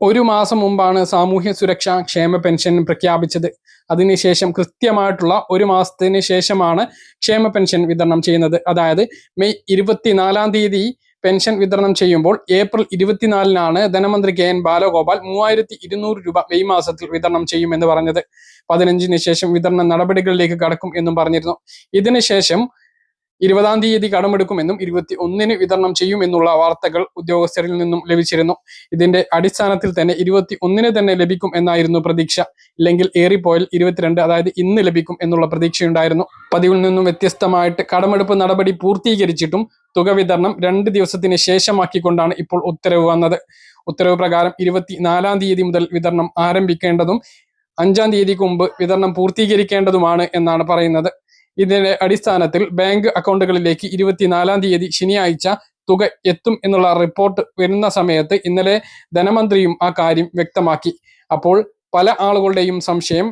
ഒരു മാസം മുമ്പാണ് സാമൂഹ്യ സുരക്ഷാ ക്ഷേമ പെൻഷൻ പ്രഖ്യാപിച്ചത്. അതിനുശേഷം കൃത്യമായിട്ടുള്ള ഒരു മാസത്തിന് ശേഷമാണ് ക്ഷേമ പെൻഷൻ വിതരണം ചെയ്യുന്നത്. അതായത് മെയ് ഇരുപത്തിനാലാം തീയതി പെൻഷൻ വിതരണം ചെയ്യുമ്പോൾ ഏപ്രിൽ ഇരുപത്തിനാലിനാണ് ധനമന്ത്രി കെ എൻ ബാലഗോപാൽ മൂവായിരത്തി ഇരുന്നൂറ് രൂപ മെയ് മാസത്തിൽ വിതരണം ചെയ്യുമെന്ന് പറഞ്ഞത്. പതിനഞ്ചിന് ശേഷം വിതരണ നടപടികളിലേക്ക് കടക്കും എന്നും പറഞ്ഞിരുന്നു. ഇതിനുശേഷം ഇരുപതാം തീയതി കടമെടുക്കുമെന്നും ഇരുപത്തി ഒന്നിന് വിതരണം ചെയ്യുമെന്നുള്ള വാർത്തകൾ ഉദ്യോഗസ്ഥരിൽ നിന്നും ലഭിച്ചിരുന്നു. ഇതിന്റെ അടിസ്ഥാനത്തിൽ തന്നെ ഇരുപത്തി ഒന്നിന് തന്നെ ലഭിക്കും എന്നായിരുന്നു പ്രതീക്ഷ. ഇല്ലെങ്കിൽ ഏറിപ്പോയാൽ ഇരുപത്തിരണ്ട് അതായത് ഇന്ന് ലഭിക്കും എന്നുള്ള പ്രതീക്ഷയുണ്ടായിരുന്നു. പതിവിൽ നിന്നും വ്യത്യസ്തമായിട്ട് കടമെടുപ്പ് നടപടി പൂർത്തീകരിച്ചിട്ടും തുക വിതരണം രണ്ട് ദിവസത്തിന് ശേഷമാക്കിക്കൊണ്ടാണ് ഇപ്പോൾ ഉത്തരവ് വന്നത്. ഉത്തരവ് പ്രകാരം ഇരുപത്തിനാലാം തീയതി മുതൽ വിതരണം ആരംഭിക്കേണ്ടതും അഞ്ചാം തീയതിക്ക് മുമ്പ് വിതരണം പൂർത്തീകരിക്കേണ്ടതുമാണ് എന്നാണ് പറയുന്നത്. ഇതിന്റെ അടിസ്ഥാനത്തിൽ ബാങ്ക് അക്കൗണ്ടുകളിലേക്ക് ഇരുപത്തിനാലാം തീയതി ശനിയാഴ്ച തുക എത്തും എന്നുള്ള റിപ്പോർട്ട് വരുന്ന സമയത്ത് ഇന്നലെ ധനമന്ത്രിയും ആ കാര്യം വ്യക്തമാക്കി. അപ്പോൾ പല ആളുകളുടെയും സംശയം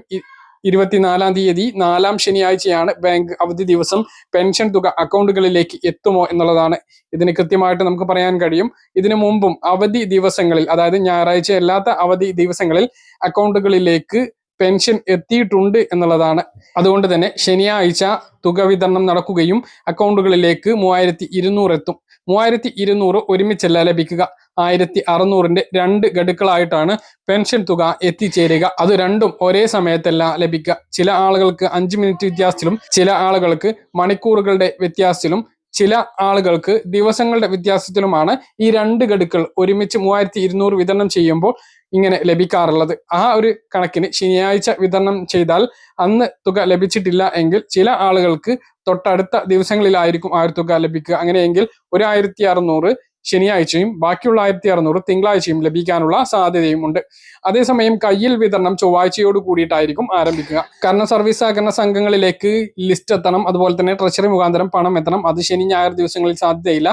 ഇരുപത്തിനാലാം തീയതി നാലാം ശനിയാഴ്ചയാണ് ബാങ്ക് അവധി ദിവസം പെൻഷൻ തുക അക്കൗണ്ടുകളിലേക്ക് എത്തുമോ എന്നുള്ളതാണ്. ഇതിന് കൃത്യമായിട്ട് നമുക്ക് പറയാൻ കഴിയും. ഇതിനു മുമ്പും അവധി ദിവസങ്ങളിൽ അതായത് ഞായറാഴ്ച അല്ലാത്ത അവധി ദിവസങ്ങളിൽ അക്കൗണ്ടുകളിലേക്ക് പെൻഷൻ എത്തിയിട്ടുണ്ട് എന്നുള്ളതാണ്. അതുകൊണ്ട് തന്നെ ശനിയാഴ്ച തുക വിതരണം നടക്കുകയും അക്കൗണ്ടുകളിലേക്ക് മൂവായിരത്തി ഇരുന്നൂറ് എത്തും. മൂവായിരത്തി ഇരുന്നൂറ് ഒരുമിച്ചല്ല ലഭിക്കുക. ആയിരത്തി അറുന്നൂറിന്റെ രണ്ട് ഗഡുക്കളായിട്ടാണ് പെൻഷൻ തുക എത്തിച്ചേരുക. അത് രണ്ടും ഒരേ സമയത്തല്ല ലഭിക്കുക. ചില ആളുകൾക്ക് അഞ്ച് മിനിറ്റ് വ്യത്യാസത്തിലും ചില ആളുകൾക്ക് മണിക്കൂറുകളുടെ വ്യത്യാസത്തിലും ചില ആളുകൾക്ക് ദിവസങ്ങളുടെ വ്യത്യാസത്തിലുമാണ് ഈ രണ്ട് ഗഡുക്കൾ ഒരുമിച്ച് മൂവായിരത്തി ഇരുന്നൂറ് വിതരണം ചെയ്യുമ്പോൾ ഇങ്ങനെ ലഭിക്കാറുള്ളത്. ആ ഒരു കണക്കിന് ശനിയാഴ്ച വിതരണം ചെയ്താൽ അന്ന് തുക ലഭിച്ചിട്ടില്ല എങ്കിൽ ചില ആളുകൾക്ക് തൊട്ടടുത്ത ദിവസങ്ങളിലായിരിക്കും ആ ഒരു തുക ലഭിക്കുക. അങ്ങനെയെങ്കിൽ ഒരായിരത്തി അറുന്നൂറ് ശനിയാഴ്ചയും ബാക്കിയുള്ള ആയിരത്തി അറുന്നൂറ് തിങ്കളാഴ്ചയും ലഭിക്കാനുള്ള സാധ്യതയും ഉണ്ട്. അതേസമയം കയ്യിൽ വിതരണം ചൊവ്വാഴ്ചയോട് കൂടിയിട്ടായിരിക്കും ആരംഭിക്കുക. കാരണം സർവീസ് സഹകരണ സംഘങ്ങളിലേക്ക് ലിസ്റ്റ് എത്തണം. അതുപോലെ തന്നെ ട്രഷറി മുഖാന്തരം പണം എത്തണം. അത് ശനി ഞായർ ദിവസങ്ങളിൽ സാധ്യതയില്ല.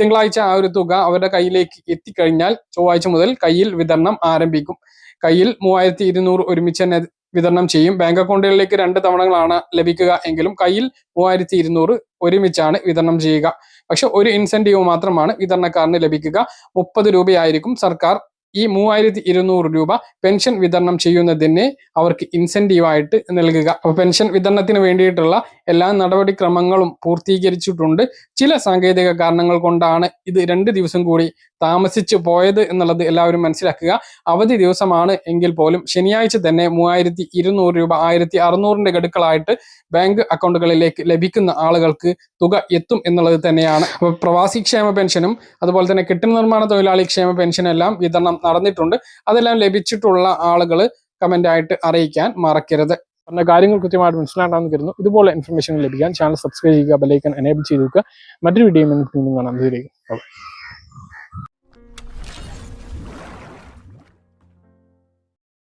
തിങ്കളാഴ്ച ആ ഒരു തുക അവരുടെ കയ്യിലേക്ക് എത്തിക്കഴിഞ്ഞാൽ ചൊവ്വാഴ്ച മുതൽ കയ്യിൽ വിതരണം ആരംഭിക്കും. കയ്യിൽ മൂവായിരത്തി ഇരുന്നൂറ് ഒരുമിച്ച് തന്നെ വിതരണം ചെയ്യും. ബാങ്ക് അക്കൗണ്ടുകളിലേക്ക് രണ്ട് തവണകളാണ് ലഭിക്കുക എങ്കിലും കയ്യിൽ മൂവായിരത്തി ഇരുന്നൂറ് ഒരുമിച്ചാണ് വിതരണം ചെയ്യുക. പക്ഷെ ഒരു ഇൻസെന്റീവ് മാത്രമാണ് വിതരണക്കാരന് ലഭിക്കുക. മുപ്പത് രൂപയായിരിക്കും സർക്കാർ ഈ മൂവായിരത്തി ഇരുന്നൂറ് രൂപ പെൻഷൻ വിതരണം ചെയ്യുന്നതിന് അവർക്ക് ഇൻസെന്റീവായിട്ട് നൽകുക. അപ്പൊ പെൻഷൻ വിതരണത്തിന് വേണ്ടിയിട്ടുള്ള എല്ലാ നടപടിക്രമങ്ങളും പൂർത്തീകരിച്ചിട്ടുണ്ട്. ചില സാങ്കേതിക കാരണങ്ങൾ കൊണ്ടാണ് ഇത് രണ്ട് ദിവസം കൂടി താമസിച്ചു പോയത് എന്നുള്ളത് എല്ലാവരും മനസ്സിലാക്കുക. അവധി ദിവസമാണ് എങ്കിൽ പോലും ശനിയാഴ്ച തന്നെ മൂവായിരത്തി ഇരുന്നൂറ് രൂപ ആയിരത്തി അറുന്നൂറിന്റെ ഗഡുക്കളായിട്ട് ബാങ്ക് അക്കൗണ്ടുകളിലേക്ക് ലഭിക്കുന്ന ആളുകൾക്ക് തുക എത്തും എന്നുള്ളത് തന്നെയാണ്. പ്രവാസി ക്ഷേമ പെൻഷനും അതുപോലെ തന്നെ കെട്ടിട നിർമ്മാണ തൊഴിലാളി ക്ഷേമ പെൻഷനും എല്ലാം വിതരണം നടന്നിട്ടുണ്ട്. അതെല്ലാം ലഭിച്ചിട്ടുള്ള ആളുകൾ കമന്റ് ആയിട്ട് അറിയിക്കാൻ മറക്കരുത്. പറഞ്ഞ കാര്യങ്ങൾ കൃത്യമായിട്ട് മനസ്സിലാക്കാമെന്ന് കരുതുന്നു. ഇതുപോലെ ഇൻഫർമേഷൻ ലഭിക്കാൻ ചാനൽ സബ്സ്ക്രൈബ് ചെയ്യുക ബെലൈക്കൻ എനേബിൾ ചെയ്ത് വെക്കുക. മറ്റൊരു വീഡിയോ കാണാൻ കാണാം. ഇതിലേക്ക്